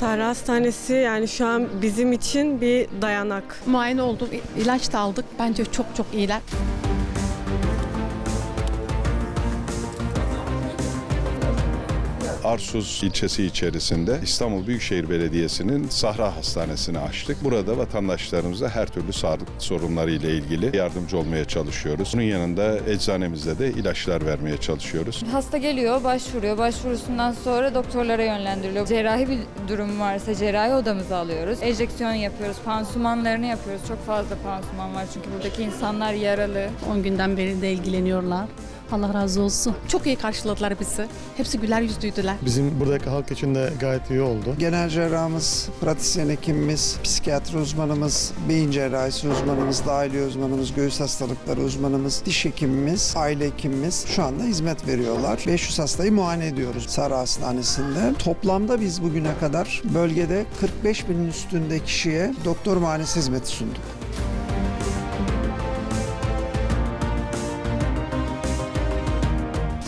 Tarih Hastanesi yani şu an bizim için bir dayanak. Muayene oldum, ilaç da aldık. Bence çok çok iyiler. Arsuz ilçesi içerisinde İstanbul Büyükşehir Belediyesi'nin Sahra Hastanesi'ni açtık. Burada vatandaşlarımıza her türlü sağlık sorunları ile ilgili yardımcı olmaya çalışıyoruz. Bunun yanında eczanemizde de ilaçlar vermeye çalışıyoruz. Hasta geliyor, başvuruyor. Başvurusundan sonra doktorlara yönlendiriliyor. Cerrahi bir durum varsa cerrahi odamıza alıyoruz. Enjeksiyon yapıyoruz, pansumanlarını yapıyoruz. Çok fazla pansuman var çünkü buradaki insanlar yaralı. 10 günden beri de ilgileniyorlar. Allah razı olsun. Çok iyi karşıladılar bizi. Hepsi güler yüzlüydüler. Bizim buradaki halk için de gayet iyi oldu. Genel cerrahımız, pratisyen hekimimiz, psikiyatri uzmanımız, beyin cerrahisi uzmanımız, dahiliye uzmanımız, göğüs hastalıkları uzmanımız, diş hekimimiz, aile hekimimiz şu anda hizmet veriyorlar. 500 hastayı muayene ediyoruz Sarı Hastanesi'nde. Toplamda biz bugüne kadar bölgede 45 binin üstünde kişiye doktor muayenesi hizmeti sunduk.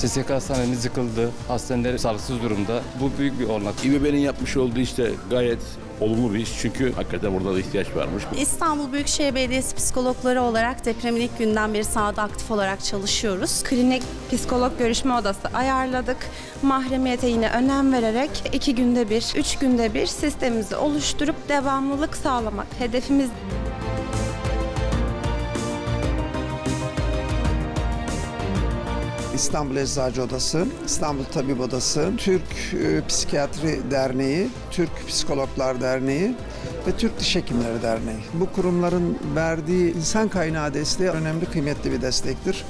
SSK hastanemiz yıkıldı. Hastaneler sağlıksız durumda. Bu büyük bir olanak. İBB'nin yapmış olduğu işte gayet olumlu bir iş. Çünkü hakikaten burada da ihtiyaç varmış. İstanbul Büyükşehir Belediyesi psikologları olarak depremin ilk günden beri sahada aktif olarak çalışıyoruz. Klinik psikolog görüşme odası ayarladık. Mahremiyete yine önem vererek iki günde bir, üç günde bir sistemimizi oluşturup devamlılık sağlamak hedefimiz. İstanbul Eczacı Odası, İstanbul Tabip Odası, Türk e, Psikiyatri Derneği, Türk Psikologlar Derneği ve Türk Diş Hekimleri Derneği. Bu kurumların verdiği insan kaynağı desteği önemli, kıymetli bir destektir.